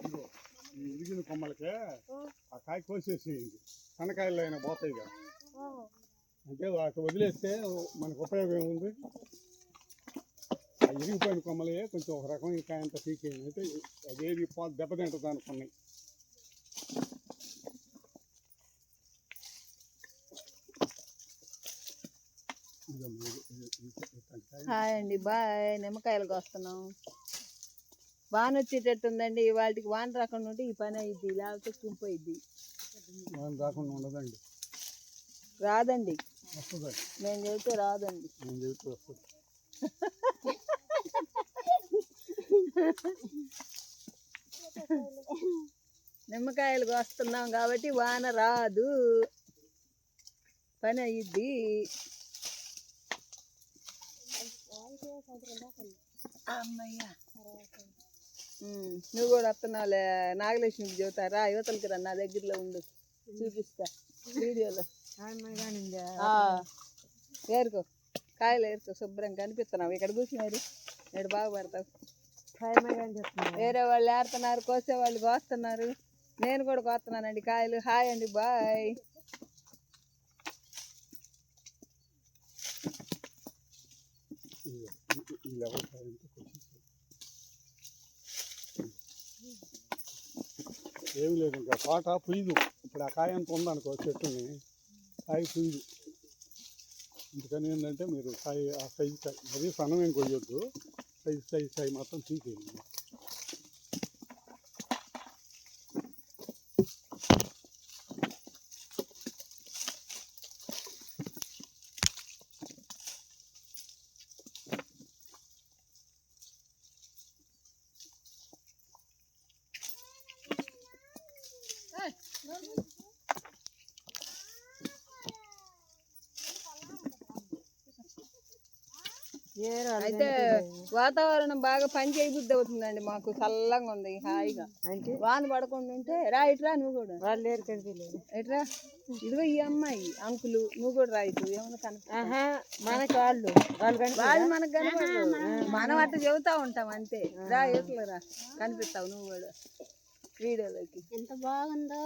ఇదిగో, ఈ ఇరిగిన కొమ్మలకే ఆ కాయ కోసేసేయండి సన్నకాయలు అయినా పోతాయి కదా అంటే వాటి వదిలేస్తే మనకు ఉపయోగం ఏముంది ఆ ఇరిగిపోయిన కొమ్మలే కొంచెం ఒక రకమైన కాయ అంతా పీకేయండి అంటే అదేది పో దెబ్బతింటుంది అనుకున్నాయి హాయ్ అండి బాయ్ నిమ్మకాయలకు వస్తున్నాం వాన వచ్చేటట్టుందండి. వాటికి వాన రాకుండా ఉంటే ఈ పని అయ్యిద్ది లేకపోతే కుంపోయిద్ది మనం రాకుండా ఉండదండి. రాదండి. నేను చెబితే రాదండి. నేను చెబుతూ వస్తుంది. నిమ్మకాయలకు వస్తున్నాం కాబట్టి వాన రాదు. పని అయ్యిద్ది అమ్మయ్యా. నువ్వు కూడా వస్తున్నావులే. నాగలక్ష్మికి చెబుతారా యువతలకి రా నా దగ్గరలో ఉండు. చూపిస్తా వీడియోలో. ఏరుకో. కాయలు ఏరుకో శుభ్రం కనిపిస్తున్నావు. ఇక్కడ కూర్చున్నారు నేడు బాగా పడతావు. వేరే వాళ్ళు ఏరుతున్నారు కోసే వాళ్ళు కోస్తున్నారు. నేను కూడా కోస్తున్నానండి కాయలు. హాయ్ అండి బాయ్. ఈ లెవెల్ ఏమి ఏం లేదు. ఇంకా తోట పుయ్యదు. ఇప్పుడు ఆ కాయ అంత ఉందనుకో చెట్టుని కాయ పుయ్యదు. అందుకని ఏంటంటే మీరు కాయ ఆ సైజు కాయ మరీ సన్నమేం కొయ్యొద్దు. సైజు సైజు కాయ మాత్రం తీసేయండి. అయితే వాతావరణం బాగా పని చేయబుద్ధి అవుతుందండి మాకు. చల్లగా ఉంది హాయిగా. వాన పడకుండా ఉంటే రా ఇట్రా నువ్వు కూడా. వాళ్ళు లేరు కనిపించలేదు ఎట్రా? ఇదిగో ఈ అమ్మాయి అంకులు నువ్వు కూడా రా ఇటు ఏమన్నా కనిపి మనకి వాళ్ళు. వాళ్ళు కనిపి వాళ్ళు మనకు కనపడరు మనం అట్లా చెబుతా ఉంటాం అంతే. రా ఎట్లా రా. కనిపిస్తావు నువ్వు కూడా. వీడియోలోకి ఎంత బాగుందో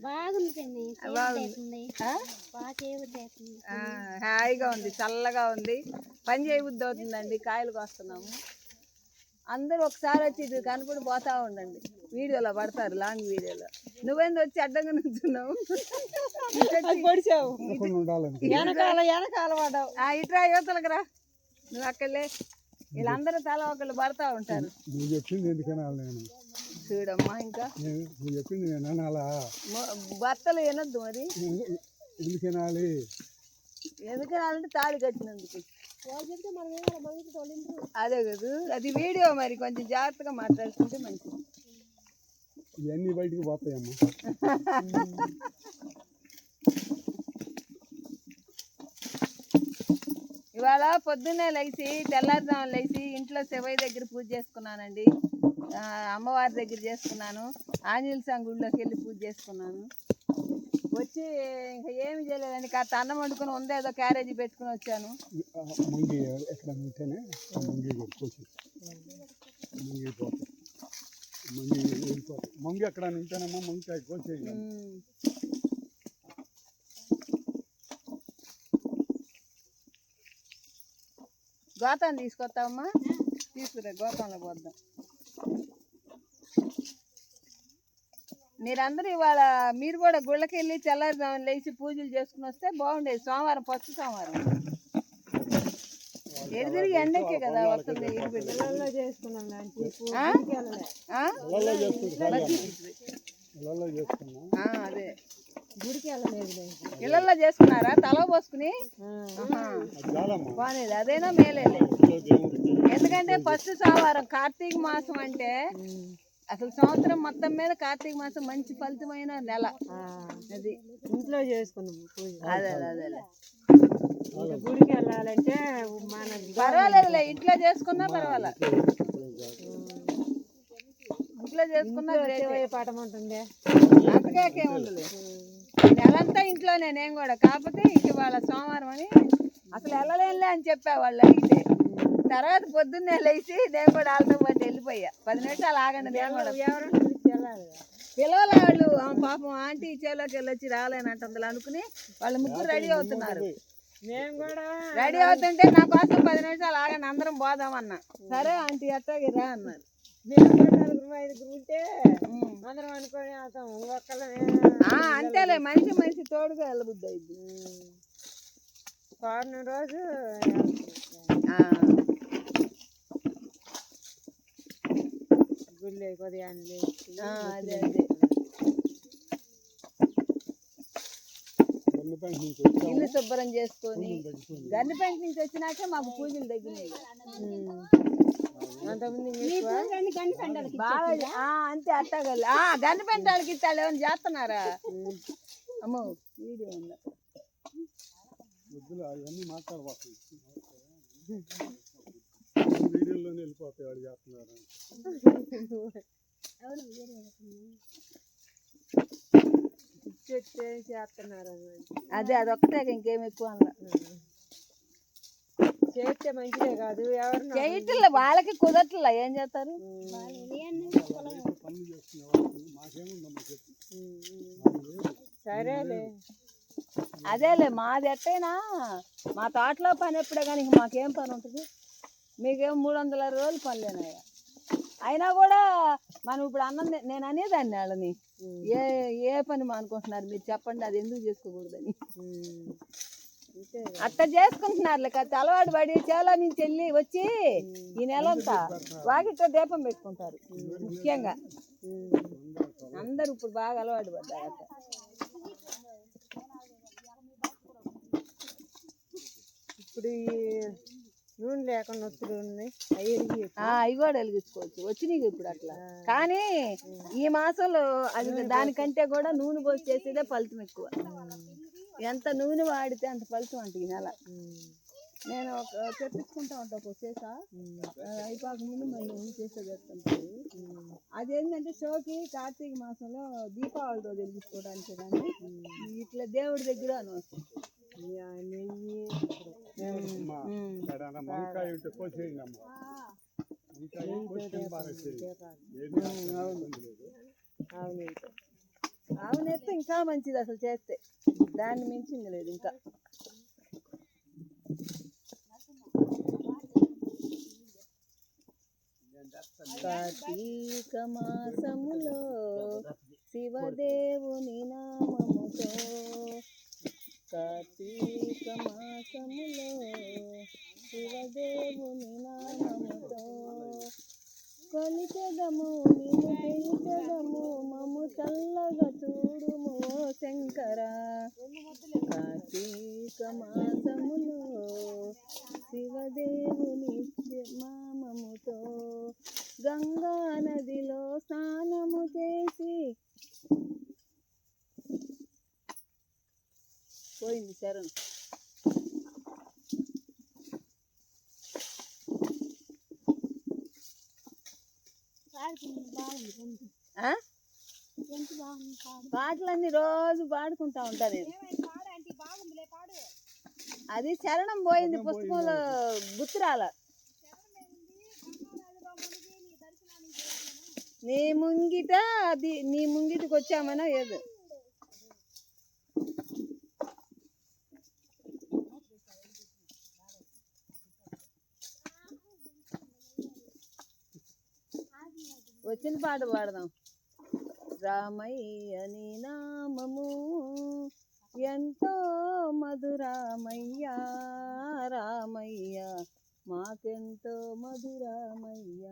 బాగుంది బాగుంది. హాయిగా ఉంది చల్లగా ఉంది. పని చేయబుద్ధి అవుతుందండి కాయలు కోస్తున్నాము. అందరూ ఒకసారి వచ్చి ఇది కనపడి పోతా ఉండండి. వీడియోలో పడతారు లాంగ్ వీడియోలో. నువ్వేంది వచ్చి అడ్డంగా నుంచున్నావు? వెనకాల వెనకాల పడ్డావు. ఆ, ఇట్రా యువతలకు రా. నువ్వు అక్కలే వీళ్ళందరూ తల ఒకళ్ళు పడతా ఉంటారు. నువ్వు చెప్పింది ఎందుకు అనాలి నేను? చూడమ్మా ఇంకా. నువ్వు చెప్పింది నేను అనాలా భర్తలు వినొద్దు మరి. ఎందు- ఎందుకు వినాలి? ఎందుకు అంటే తాళి కట్టినందుకు. అదే కదా అది వీడియో మరి కొంచెం జాగ్రత్తగా మాట్లాడుకుంటే మంచిది. ఇవన్నీ బయటికి పోతాయమ్మా. ఇవాళ పొద్దున్నే లేచి తెల్లారుజామున లేచి ఇంట్లో శివయ్య దగ్గర పూజ చేసుకున్నానండి. అమ్మవారి దగ్గర చేసుకున్నాను. ఆంజనేయ స్వామి గుడిలోకి వెళ్ళి పూజ చేసుకున్నాను. వచ్చి ఇంకా ఏమి చేయలేదండి. కాస్త అన్నం వండుకొని ఉందేదో క్యారేజీ పెట్టుకుని వచ్చాను. ముంగి ఎక్కడ ఆ ముంగి కోసి ముంగి పోతాయి ముంగి వెళ్ళిపోతాయి ముంగి ఎక్కడ ఉంటేనేమో ముంగికాయ కోసేయాలి ఉమ్. గోతాన్ని తీసుకొస్తావమ్మా తీసుకురా గోతంలో పోద్దాం మీరందరూ ఇవాళ మీరు కూడా గుళ్ళకి వెళ్ళి తెల్లారుజామున లేచి పూజలు చేసుకుని వస్తే బాగుండేది సోమవారం ఫస్ట్ సోమవారం ఎదురు ఎండకే కదా వస్తుంది ఇరుగు పిల్లల్లో చేసుకున్నాం అదే. గుడికి వెళ్ళలేదు. ఇళ్ళల్లో చేసుకున్నారా? తల పోసుకుని? బాగానేది అదేనా దేవుడికి ఎందుకంటే ఫస్ట్ సోమవారం కార్తీక మాసం అంటే అసలు సంవత్సరం మొత్తం మీద కార్తీక మాసం మంచి ఫలితమైన నెల. అది. ఇంట్లో చేసుకున్నాం అదే అదే గుడికి వెళ్ళాలంటే మన పర్వాలేదులే. ఇంట్లో చేసుకున్నా పర్వాలే. ఇంట్లో చేసుకున్నా పాఠం ఉంటుంది అంతకేకేం ఉండదు. నెలంతా ఇంట్లోనే నేను కూడా. కాకపోతే ఇంక వాళ్ళ సోమవారం అని అసలు వెళ్ళలేనులే అని చెప్పా వాళ్ళు అడిగితే. తర్వాత పొద్దున్నే లేచి నేను కూడా వాళ్ళతో పాటు వెళ్ళిపోయా. పది నిమిషాలు ఆగండి నేను కూడా. పిలవల వాళ్ళు ఆ పాపం ఆంటీ చేలోకి వెళ్ళొచ్చి రాలేనంటుంది అనుకుని వాళ్ళు ముగ్గురు రెడీ అవుతున్నారు. మేము కూడా రెడీ అవుతుంటే నా కోసం పది నిమిషాలు ఆగండి అందరం పోదామన్నా. సరే ఆంటీ అట్టాగే రా అన్నారు. అంతేలే. మనిషి మనిషి తోడుగా వెళ్ళబుద్ది అయింది పౌర్ణమి రోజు గుళ్ళే ఉదయాన్నే లేచి అదే అదే. ఇల్లు శుభ్రం చేసుకొని తగ్గిపోయింది గన్నిపేంట నుంచి వచ్చినాకే మాకు పూజలు తగ్గినాయి. అంతే అట్టగలి ఆ గన్నిపేంట వాళ్ళకి ఇస్తాడు ఏమైనా చేస్తున్నారా? అమ్మో వీడియో ఉంది? అవన్నీ వీడియోలోనే వెళ్ళిపోతాయి వాడు చేస్తున్నారు? చేస్తున్నారు. అదే అదొక్కటే ఇంకేం ఎక్కువ అనలా. చేస్తే మంచిదే కాదు ఎవరినో చేయట్లే వాళ్ళకి కుదరట్లే ఏం చేస్తారు. సరేలే. అదేలే మాది ఎట్టయినా మా తోటలో పని ఎప్పుడే కానీ మాకేం పని ఉంటుంది? మీకేం మూడు వందల అరవై రోజులు పనిలేనాయా అయినా కూడా మనం ఇప్పుడు అన్నం నేను అనేదాన్ని వాళ్ళని. ఏ ఏ పని మానుకుంటున్నారు మీరు చెప్పండి అది ఎందుకు చేసుకోకూడదని. అట్ట చేసుకుంటున్నారు కత్తి అలవాటు పడి చేలో నుంచి వెళ్ళి వచ్చి ఈ నెలంతా వాకిట్లో దీపం పెట్టుకుంటారు ముఖ్యంగా. అందరూ ఇప్పుడు బాగా అలవాటు పడ్డారు అట్ట ఇప్పుడు నూనె లేకుండా ఆ, అవి కూడా వెలిగించుకోవచ్చు. వచ్చినాయి ఇప్పుడు అట్లా. కానీ ఈ మాసంలో అది దానికంటే కూడా నూనె పోసి చేసేదే ఫలితం ఎక్కువ. ఎంత నూనె వాడితే అంత ఫలితం అంటే ఈ నెల. నేను ఒక తెప్పించుకుంటా ఉంటా ఒక చేసా. అయిపోక ముందు మళ్ళీ నూనె చేసేది ఎత్తుంటారు అదేంటంటే షోకి కార్తీక మాసంలో దీపావళి రోజు వెలిగించుకోవడానికి కానీ ఇట్లా దేవుడి దగ్గర నెయ్యి. ఇబ్బంది లేదు. అవును. ఆవును ఇంకా మంచిది అసలు చేస్తే. దాన్ని మించింది లేదు ఇంకా. కార్తీక మాసములో శివదేవుని నామముతో కార్తీక మాసములో శివదేవుని నామముతో కొలిచెదము నిన్ను పిలిచెదము మము చల్లగా చూడుము శంకర. కార్తీక మాసములో శివదేవుని మామముతో గంగా నదిలో స్నానము చేసి పోయింది శరణ్ పాడుతుంది బాగుంది గొంతు ఆ? గొంతు బాగుంది పాడు పాటలన్నీ రోజు పాడుకుంటా ఉంటా నేను. అది శరణం పోయింది పుస్తకంలో గుర్తురాల నీ ముంగిట అది నీ ముంగిటికి వచ్చామనో ఏదో. వచ్చిన పాట పాడదాం. రామయ్య నీ నామము. ఎంతో మధురామయ్య రామయ్య మాకెంతో మధురామయ్య.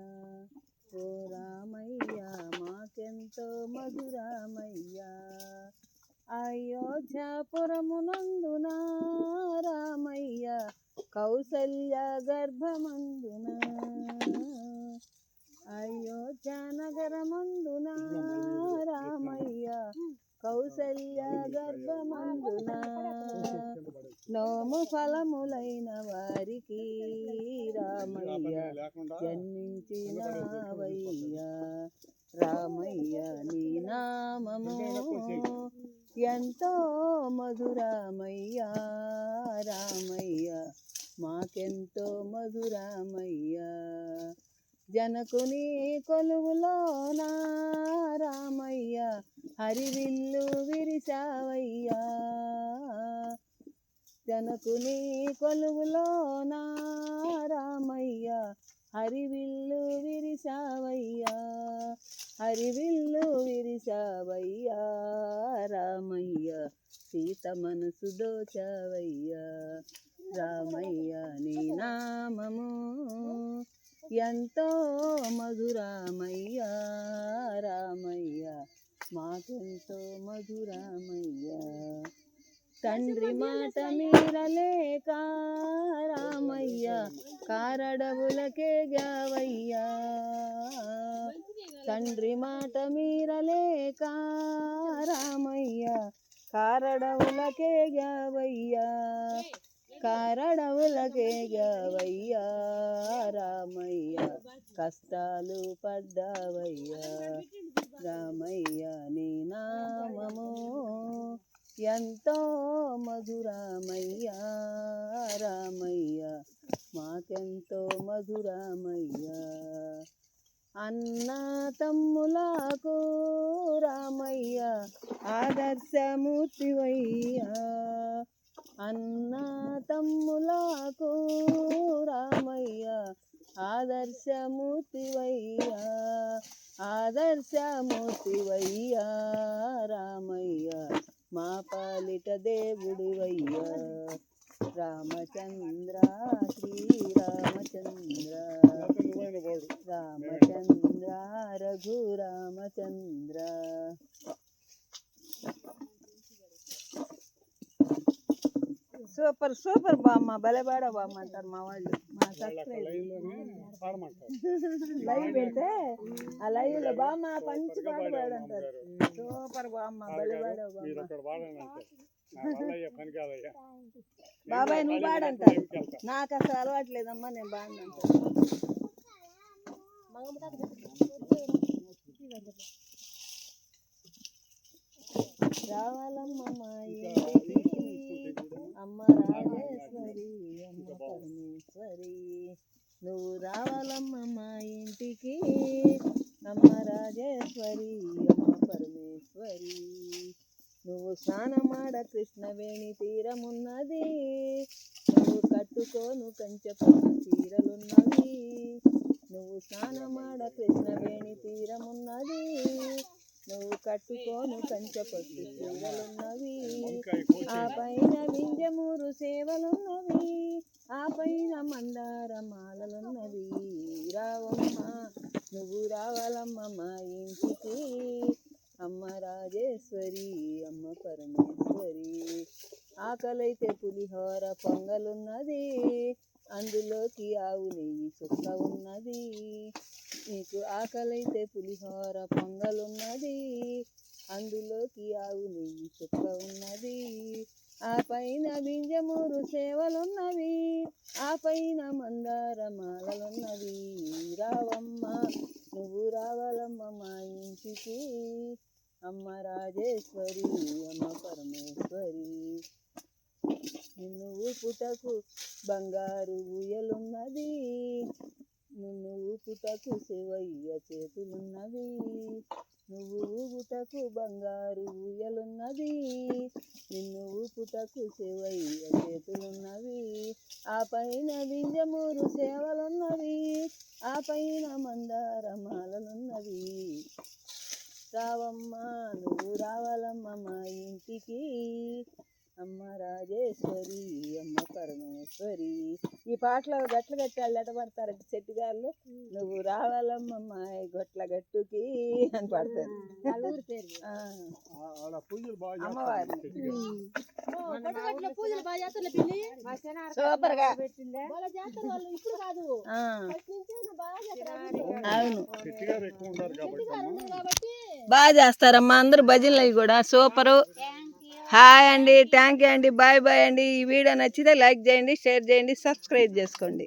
ఓ రామయ్య మాకెంతో మధురామయ్య. అయోధ్యాపురమునందున రామయ్య కౌసల్య గర్భమందున. అయోధ్య నగరమందున రామయ్య కౌసల్య గర్భమందున నోము ఫలములైన వారికి రామయ్య జన్మించినవయ్యా రామయ్య నీ నామము ఎంతో మధురామయ్య రామయ్య మాకెంతో మధురామయ్యా జనకుని కొలువులోన రామయ్య హరివిల్లు విరిసావయ్యా జనకుని కొలువులోన రామయ్య హరివిల్లు విరిసావయ్యా హరివిల్లు విరిసావయ్యా రామయ్య సీత మనసు దోచావయ్యా. రామయ్య నీ నామము ఎంతో మధురామయ్య రామయ్య మాకెంతో మధురామయ్య. తండ్రి మాట మీరలేక రామయ్య కారడవులకే గావయ్యా తండ్రి మాట మీరలేక రామయ్య కారడవులకే గావయ్యా కారడవులకే గావయ్యా రామయ్య కష్టాలు పడ్డావయ్యా రామయ్య నీ నామము ఎంతో మధురామయ్యా రామయ్య మాకెంతో మధురామయ్యా. అన్న తమ్ములకు రామయ్య ఆదర్శమూర్తివయ్యా. అన్న తమ్ములకు రామయ్య ఆదర్శమూర్తివయ్యా ఆదర్శమూర్తివయ్యా రామయ్య మా పాలిట దేవుడివయ్యా. రామచంద్ర శ్రీరామచంద్ర రామచంద్ర రఘు రామచంద్ర సూపర్ సూపర్ బామ్మ భలే పాడా బామ్మ అంటారు మా వాళ్ళు. మా సబ్స్క్రైబ్ లైవ్ పెడితే ఆ లైవ్లో బామ్మ పంచి పాట పాడంటారు. సూపర్ బామ్మ భలే పాడావు బామ్మ. బాబాయ్ నేను నువ్వు పాడంటారు? నాకు అసలు అలవాట్లేదమ్మా నేను బాగుందంటారు రావాలమ్మ మా ఇంటికి అమ్మ రాజేశ్వరి అమ్మ పరమేశ్వరి నువ్వు రావాలమ్మ మా ఇంటికి. అమ్మ రాజేశ్వరి అమ్మ పరమేశ్వరి నువ్వు స్నానమాడ కృష్ణవేణి తీరమున్నది. నువ్వు కట్టుకోను కంచెపట్టు చీరలున్నవి. నువ్వు స్నానమాడ కృష్ణవేణి తీరమున్నది. నువ్వు కట్టుకోను కంచెపట్టు చీరలున్నవి కోసి ఆ పైన వింజమూరు సేవలున్నవి. ఆ పైన మందార మాలలున్నవి. రావమ్మ నువ్వు రావాలమ్మ మా ఇంటికి. అమ్మ రాజేశ్వరి అమ్మ పరమేశ్వరి. ఆకలైతే పులిహోర పొంగలున్నది. అందులోకి ఆవు నెయ్యి చుక్క ఉన్నది. నీకు ఆకలైతే పులిహోర పొంగలున్నది. అందులోకి ఆవు నెయ్యి చుక్క ఉన్నది. ఆ పైన బింజమూరు సేవలున్నవి. ఆ పైన మందార మాలలున్నవి. రావమ్మ నువ్వు రావాలమ్మ మా ఇంటికి. అమ్మ రాజేశ్వరి అమ్మ పరమేశ్వరి. నిన్ను ఊపుటకు బంగారు ఊయలున్నది. నిన్ను ఊపుటకు శివయ్య చేతులున్నవి నువ్వు ఊపుటకు బంగారు ఊయలున్నది. నిన్ను ఊపుటకు శివయ్య చేతులున్నవి ఆ పైన వింజమూరు సేవలున్నవి ఆ పైన మందార మాలలున్నవి రావమ్మా నువ్వు రావాలమ్మ మా ఇంటికి. అమ్మ రాజేశ్వరి అమ్మ పరమేశ్వరి. ఈ పాటలో గట్ల గట్టాలు ఎట పడతారంట చెట్టుగాళ్ళు నువ్వు రావాలమ్మ మా గొట్ల గట్టుకి అని పడతారు. ఆ, ఆ- ఆడ పూజలు బాగా అమ్మవారిని. చేస్తారు పూజలు బాగా చేస్తారు పిల్లి సూపర్గా వాళ్ళ చేస్తారు వాళ్ళు ఇప్పుడు కాదు. ఆ, ఫస్ట్ నుంచే నా బాగా చేస్తారు. అవును. బాగా చేస్తారమ్మా. అందరు భజనలు అవి కూడా. సూపరు. హాయ్ అండి థ్యాంక్ యూ అండి బాయ్ బాయ్ అండి. ఈ వీడియో నచ్చితే లైక్ చేయండి షేర్ చేయండి సబ్స్క్రైబ్ చేసుకోండి.